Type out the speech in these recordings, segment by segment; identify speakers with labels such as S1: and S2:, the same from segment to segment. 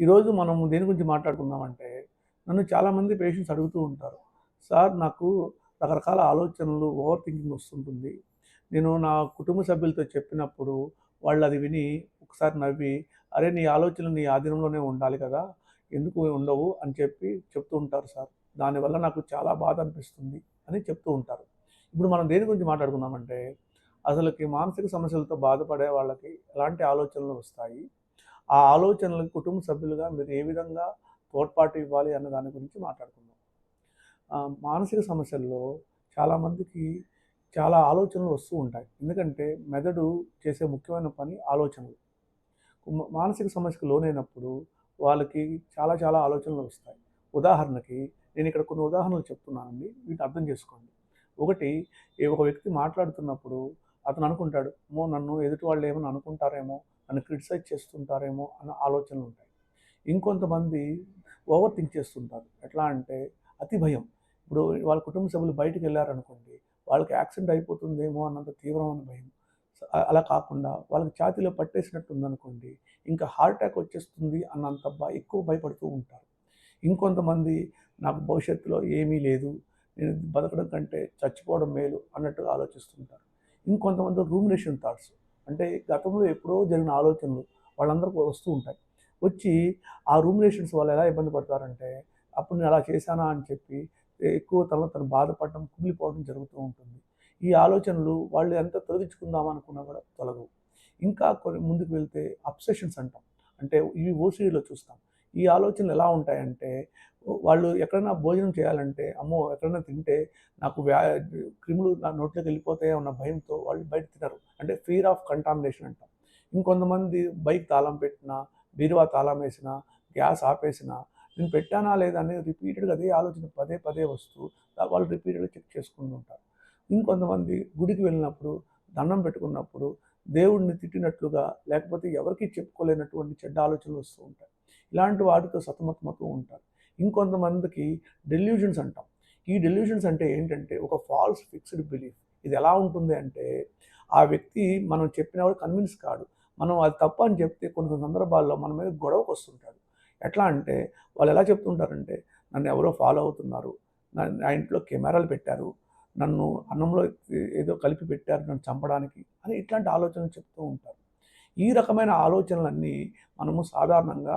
S1: ఈరోజు మనం దేని గురించి మాట్లాడుకుందామంటే నన్ను చాలామంది పేషెంట్స్ అడుగుతూ ఉంటారు సార్ నాకు రకరకాల ఆలోచనలు ఓవర్ థింకింగ్ వస్తుంటుంది. నేను నా కుటుంబ సభ్యులతో చెప్పినప్పుడు వాళ్ళు అది విని ఒకసారి నవ్వి అరే నీ ఆలోచనలు నీ ఆధీనంలోనే ఉండాలి కదా ఎందుకు ఉండవు? అని చెప్పి చెప్తూ ఉంటారు సార్. దానివల్ల నాకు చాలా బాధ అనిపిస్తుంది అని చెప్తూ ఉంటారు. ఇప్పుడు మనం దేని గురించి మాట్లాడుకుందామంటే అసలుకి మానసిక సమస్యలతో బాధపడే వాళ్ళకి ఎలాంటి ఆలోచనలు వస్తాయి? ఆ ఆలోచనలకు కుటుంబ సభ్యులుగా మీరు ఏ విధంగా తోడ్పాటు ఇవ్వాలి అన్న దాని గురించి మాట్లాడుకుందాం. మానసిక సమస్యల్లో చాలామందికి చాలా ఆలోచనలు వస్తూ ఉంటాయి. ఎందుకంటే మెదడు చేసే ముఖ్యమైన పని ఆలోచనలు. మానసిక సమస్యకు లోనైనప్పుడు వాళ్ళకి చాలా చాలా ఆలోచనలు వస్తాయి. ఉదాహరణకి నేను ఇక్కడ కొన్ని ఉదాహరణలు చెప్తున్నానండి వీటిని అర్థం చేసుకోండి. ఒకటి ఏ ఒక వ్యక్తి మాట్లాడుతున్నప్పుడు అతను అనుకుంటాడు మో నన్ను ఎదుటి వాళ్ళు ఏమైనా అనుకుంటారేమో నన్ను క్రిటిసైజ్ చేస్తుంటారేమో అన్న ఆలోచనలు ఉంటాయి. ఇంకొంతమంది ఓవర్ థింక్ చేస్తుంటారు. ఎట్లా అంటే అతి భయం. ఇప్పుడు వాళ్ళ కుటుంబ సభ్యులు బయటకు వెళ్ళారనుకోండి వాళ్ళకి యాక్సిడెంట్ అయిపోతుందేమో అన్నంత తీవ్రమైన భయం. అలా కాకుండా వాళ్ళకి ఛాతీలో పట్టేసినట్టు ఉందనుకోండి ఇంకా హార్ట్ అటాక్ వచ్చేస్తుంది అన్నంత ఎక్కువ భయపడుతూ ఉంటారు. ఇంకొంతమంది నాకు భవిష్యత్తులో ఏమీ లేదు నేను బతకడం కంటే చచ్చిపోవడం మేలు అన్నట్టుగా ఆలోచిస్తుంటారు. ఇంకొంతమంది రూమినేషన్ థాట్స్ అంటే గతంలో ఎప్పుడో జరిగిన ఆలోచనలు వాళ్ళందరికీ వస్తూ ఉంటాయి. వచ్చి ఆ రూమినేషన్స్ వాళ్ళు ఎలా ఇబ్బంది పడతారంటే అప్పుడు నేను అలా చేశానా అని చెప్పి ఎక్కువ తనలో తను బాధపడడం కుమిలిపోవడం జరుగుతూ ఉంటుంది. ఈ ఆలోచనలు వాళ్ళు ఎంత తొలగించుకుందాం అనుకున్నా కూడా తొలగవు. ఇంకా కొన్ని ముందుకు వెళ్తే అబ్సెషన్స్ అంటాం. అంటే ఇవి ఓసీడీలో చూస్తాం. ఈ ఆలోచనలు ఎలా ఉంటాయంటే వాళ్ళు ఎక్కడైనా భోజనం చేయాలంటే అమ్మో! ఎక్కడైనా తింటే నాకు వ్యా క్రిములు నా నోట్లోకి వెళ్ళిపోతాయో అన్న భయంతో వాళ్ళు బయట తినరు. అంటే ఫీర్ ఆఫ్ కంటామినేషన్ అంటాం. ఇంకొంతమంది బైక్ తాళం పెట్టినా బీరువా తాళం వేసినా గ్యాస్ ఆపేసినా నేను పెట్టానా లేదా అనేది రిపీటెడ్గా అదే ఆలోచన పదే పదే వస్తూ వాళ్ళు రిపీటెడ్గా చెక్ చేసుకుంటూ ఉంటారు. ఇంకొంతమంది గుడికి వెళ్ళినప్పుడు దండం పెట్టుకున్నప్పుడు దేవుడిని తిట్టినట్లుగా లేకపోతే ఎవరికి చెప్పుకోలేనటువంటి చెడ్డ ఆలోచనలు వస్తూ ఉంటాయి. ఇలాంటి వాటితో సతమతమవుతూ ఉంటారు. ఇంకొంతమందికి డెల్యూజన్స్ అంటాం. ఈ డెల్యూషన్స్ అంటే ఏంటంటే ఒక ఫాల్స్ ఫిక్స్డ్ బిలీఫ్ ఇది ఎలా ఉంటుంది అంటే ఆ వ్యక్తి మనం చెప్పినవాడు కన్విన్స్ కాడు. మనం అది తప్పు అని చెప్తే కొన్ని కొన్ని సందర్భాల్లో మన మీద గొడవకు వస్తుంటాడు. ఎట్లా అంటే వాళ్ళు ఎలా చెప్తుంటారంటే నన్ను ఎవరో ఫాలో అవుతున్నారు. నా ఇంట్లో కెమెరాలు పెట్టారు. నన్ను అన్నంలో ఏదో కలిపి పెట్టారు నన్ను చంపడానికి అని ఇట్లాంటి ఆలోచనలు చెప్తూ ఉంటారు. ఈ రకమైన ఆలోచనలన్నీ మనము సాధారణంగా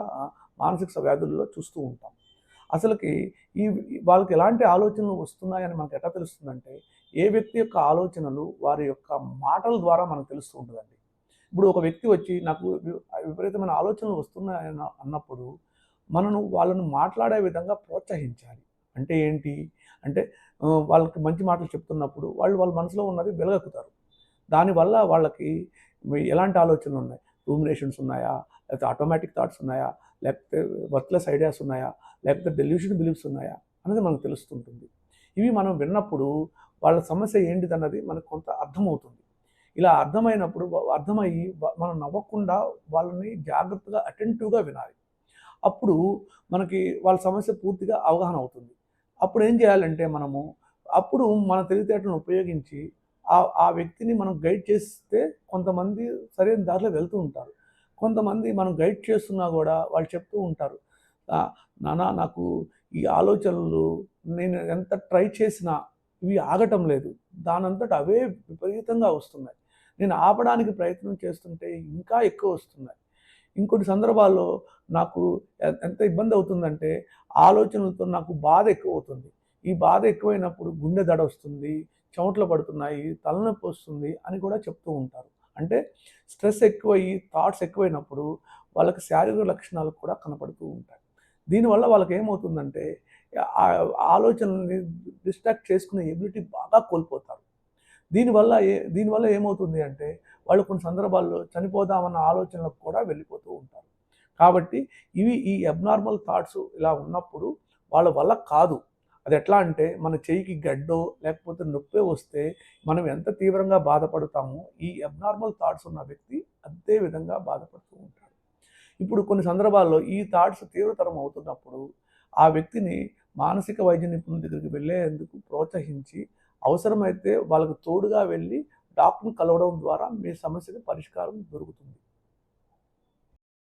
S1: మానసిక వ్యాధుల్లో చూస్తూ ఉంటాం. అసలుకి ఈ వాళ్ళకి ఎలాంటి ఆలోచనలు వస్తున్నాయని మనకు ఎట్లా తెలుస్తుందంటే ఏ వ్యక్తి యొక్క ఆలోచనలు వారి యొక్క మాటల ద్వారా మనకు తెలుస్తూ ఉంటుందండి. ఇప్పుడు ఒక వ్యక్తి వచ్చి నాకు విపరీతమైన ఆలోచనలు వస్తున్నాయని అన్నప్పుడు మనను వాళ్ళను మాట్లాడే విధంగా ప్రోత్సహించాలి. అంటే ఏంటి? అంటే వాళ్ళకి మంచి మాటలు చెప్తున్నప్పుడు వాళ్ళు వాళ్ళ మనసులో ఉన్నది వెలగక్కుతారు. దానివల్ల వాళ్ళకి ఎలాంటి ఆలోచనలు ఉన్నాయి? రూమినేషన్స్ ఉన్నాయా? లేకపోతే ఆటోమేటిక్ థాట్స్ ఉన్నాయా? లేకపోతే వర్క్లెస్ ఐడియాస్ ఉన్నాయా? లేకపోతే డెల్యూషన్ బిలీఫ్స్ ఉన్నాయా? అనేది మనకు తెలుస్తుంటుంది. ఇవి మనం విన్నప్పుడు వాళ్ళ సమస్య ఏంటిదన్నది మనకు కొంత అర్థమవుతుంది. ఇలా అర్థమైనప్పుడు అర్థమయ్యి మనం నవ్వకుండా వాళ్ళని జాగ్రత్తగా అటెంటివ్గా వినాలి. అప్పుడు మనకి వాళ్ళ సమస్య పూర్తిగా అవగాహన అవుతుంది. అప్పుడు ఏం చేయాలంటే మనము అప్పుడు మన తెలివితేటలను ఉపయోగించి ఆ ఆ వ్యక్తిని మనం గైడ్ చేస్తే కొంతమంది సరైన దారిలో వెళ్తూ ఉంటారు. కొంతమంది మనం గైడ్ చేస్తున్నా కూడా వాళ్ళు చెప్తూ ఉంటారు. నానా నాకు ఈ ఆలోచనలు నేను ఎంత ట్రై చేసినా ఇవి ఆగటం లేదు. దానంతట అవే విపరీతంగా వస్తున్నాయి. నేను ఆపడానికి ప్రయత్నం చేస్తుంటే ఇంకా ఎక్కువ వస్తున్నాయి. ఇంకొన్ని సందర్భాల్లో నాకు ఎంత ఇబ్బంది అవుతుందంటే ఆలోచనలతో నాకు బాధ ఎక్కువ అవుతుంది ఈ బాధ ఎక్కువైనప్పుడు గుండె దడ వస్తుంది చెమటలు పడుతున్నాయి తలనొప్పి వస్తుంది అని కూడా చెప్తూ ఉంటారు. అంటే స్ట్రెస్ ఎక్కువయ్యి థాట్స్ ఎక్కువైనప్పుడు వాళ్ళకి శారీరక లక్షణాలు కూడా కనపడుతూ ఉంటాయి. దీనివల్ల వాళ్ళకి ఏమవుతుందంటే ఆలోచనల్ని డిస్ట్రాక్ట్ చేసుకునే ఎబిలిటీ బాగా కోల్పోతారు. దీనివల్ల ఏ దీనివల్ల ఏమవుతుంది అంటే వాళ్ళు కొన్ని సందర్భాల్లో చనిపోదామన్న ఆలోచనలకు కూడా వెళ్ళిపోతూ ఉంటారు. కాబట్టి ఇవి ఈ అబ్నార్మల్ థాట్స్ ఇలా ఉన్నప్పుడు వాళ్ళ వల్ల కాదు. అది ఎట్లా అంటే మన చెయ్యికి గడ్డో లేకపోతే నొప్పే వస్తే మనం ఎంత తీవ్రంగా బాధపడతామో ఈ అబ్నార్మల్ థాట్స్ ఉన్న వ్యక్తి అదే విధంగా బాధపడుతూ ఉంటాడు. ఇప్పుడు కొన్ని సందర్భాల్లో ఈ థాట్స్ తీవ్రతరం అవుతున్నప్పుడు ఆ వ్యక్తిని మానసిక వైద్య నిపుణుల దగ్గరికి వెళ్ళేందుకు ప్రోత్సహించి అవసరమైతే వాళ్ళకు తోడుగా వెళ్ళి డాక్టర్ని కలవడం ద్వారా మీ సమస్యకి పరిష్కారం దొరుకుతుంది.